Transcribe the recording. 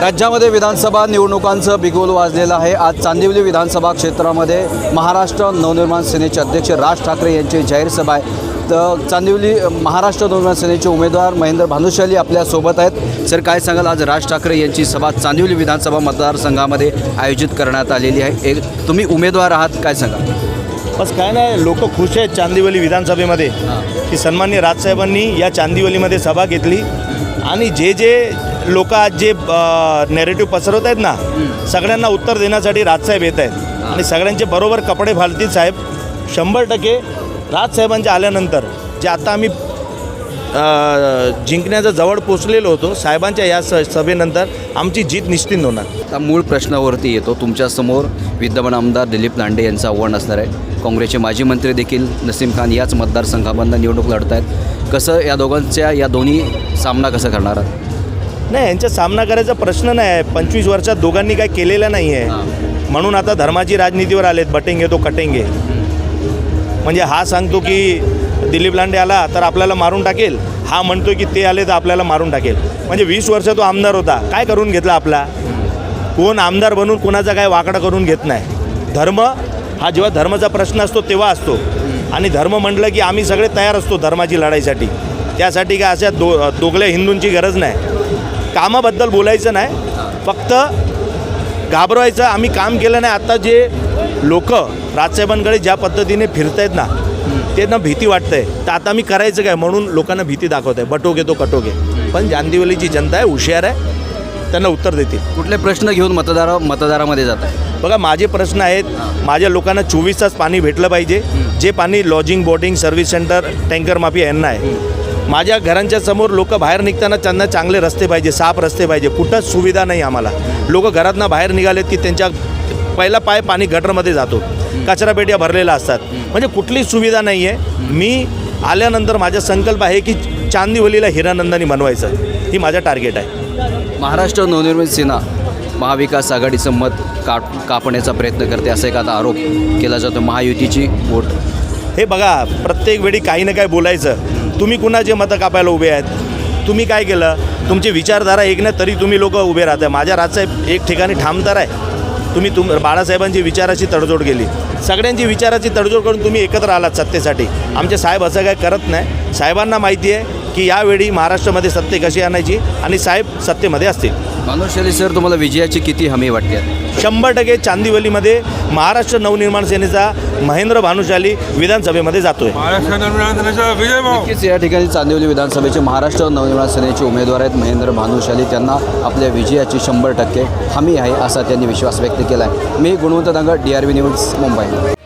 राज्यामध्ये विधानसभा निवडणुकांचं बिगुल वाजलेलं आहे. आज चांदिवली विधानसभा क्षेत्रामध्ये महाराष्ट्र नवनिर्माण सेनेचे अध्यक्ष राज ठाकरे यांची जाहीर सभा आहे. तर चांदिवली महाराष्ट्र नवनिर्माण सेनेचे उमेदवार महेंद्र भानुशाली आपल्यासोबत आहेत. सर काय सांगाल? आज राज ठाकरे यांची सभा चांदिवली विधानसभा मतदारसंघामध्ये आयोजित करण्यात आलेली आहे. एक तुम्ही उमेदवार आहात काय सांगाल? बस काय नाही लोक खुश आहेत चांदिवली विधानसभेमध्ये. की सन्मान्य राजसाहेबांनी या चांदिवलीमध्ये सभा घेतली. आणि जे जे लोक आज जे नेरेटिव्ह पसरवत आहेत ना सगळ्यांना उत्तर देण्यासाठी राजसाहेब येत आहेत. आणि सगळ्यांचे बरोबर कपडे घालतील साहेब. शंभर टक्के राजसाहेबांच्या आल्यानंतर जे आता आम्ही अ, जिंकण्याच्या जवळ पोचलेलो होतो साहेबांच्या या स सभेनंतर आमची जीत निश्चित होणार. आता मूळ प्रश्नावरती येतो. तुमच्यासमोर विद्यमान आमदार दिलीप लांडे यांचं आव्हान असणार आहे. काँग्रेसचे माजी मंत्री देखील नसीम खान याच मतदारसंघामधनं निवडणूक लढत आहेत कसं या दोघांच्या या दोन्ही सामना कसा करणार? आहात नाही यांचा सामना करायचा प्रश्न नाही आहे. पंचवीस वर्षात दोघांनी काय केलेलं नाही आहे. म्हणून आता धर्माची राजनीतीवर आलेत बटेंगे तो कटेंगे. म्हणजे हा सांगतो की दिलीप लांडे आला तर आपल्याला मारून टाकेल. हा म्हणतो की ते आले तर आपल्याला मारून टाकेल. म्हणजे वीस वर्ष तो आमदार होता. काय करून घेतला आपला? कोण आमदार बनून कोणाचा काय वाकडा करून घेत नाही. धर्म हा जेव्हा धर्माचा प्रश्न असतो तेव्हा असतो. आणि धर्म म्हटलं की आम्ही सगळे तयार असतो धर्माची लढाईसाठी. त्यासाठी काय अशा दो दोगल्या हिंदूंची गरज नाही. कामाबद्दल बोलायचं नाही. फक्त घाबरवायचं आम्ही काम केलं नाही. आता जे लोक राजसाहेबांकडे ज्या पद्धतीने फिरत आहेत ना त्यांना भीती वाटतंय. तर आता मी करायचं काय? म्हणून लोकांना भीती दाखवत आहे बटोगे तो कटोगे. पण जानदिवलीची जनता आहे हुशार आहे. त्यांना उत्तर देतील. कुठले प्रश्न घेऊन मतदारा मतदारामध्ये जात आहे? बघा माझे प्रश्न आहेत माझ्या लोकांना चोवीस तास पाणी भेटलं पाहिजे. जे पाणी lodging boating service centre tanker माफी यांना आहे. माझ्या घरांच्या समोर लोक बाहेर निघताना त्यांना चांगले रस्ते पाहिजे साफ रस्ते पाहिजे. कुठंच सुविधा नाही आम्हाला. लोक घरातनं बाहेर निघालेत की त्यांच्या पहिला पाय पाणी गटरमध्ये जातो. कचरापेट्या भरलेल्या असतात. म्हणजे कुठलीच सुविधा नाही आहे मी आल्यानंतर माझा संकल्प आहे की चांदिवलीला हिरानंदानी बनवायचं. ही माझा टार्गेट आहे. महाराष्ट्र नवनिर्मित सेना महाविकास आघाडीचं मत काप कापण्याचा प्रयत्न करते असा एक आता आरोप केला जातो. महायुतीची वोट. हे बघा प्रत्येक वेळी काही ना काही बोलायचं. तुम्ही कुणाचे मतं कापायला उभे आहेत? तुम्ही काय केलं? तुमची विचारधारा एक ना तरी तुम्ही लोक उभे राहता माझ्या राजसाहेब एक ठिकाणी ठामदार आहे. तुम्ही तुम बाळासाहेबांची विचाराची तडजोड केली. सगळ्यांची विचाराची तडजोड करून तुम्ही एकत्र आलात सत्तेसाठी. आमचे साहेब असं काय करत नाही. साहेबांना माहिती आहे की यावेळी महाराष्ट्रामध्ये सत्ते कशी आणायची आणि साहेब सत्तेमध्ये असतील. मानुषाली सर तुम्हाला विजयाची किती हमी वाटते? शंभर टक्के चांदिवलीमध्ये महाराष्ट्र नवनिर्माण सेनेचा महेंद्र भानुशाली विधानसभेमध्ये जातोय. महाराष्ट्र नवनिर्माण सेनेचा विजय भाऊ. नक्कीच या ठिकाणी चांदिवली विधानसभेचे महाराष्ट्र नवनिर्माण सेनेचे उमेदवार आहेत महेंद्र भानुशाली. त्यांना आपल्या विजयाची शंभर टक्के हमी आहे असा त्यांनी विश्वास व्यक्त केला आहे मी Gunwant Dangad D R V news Mumbai.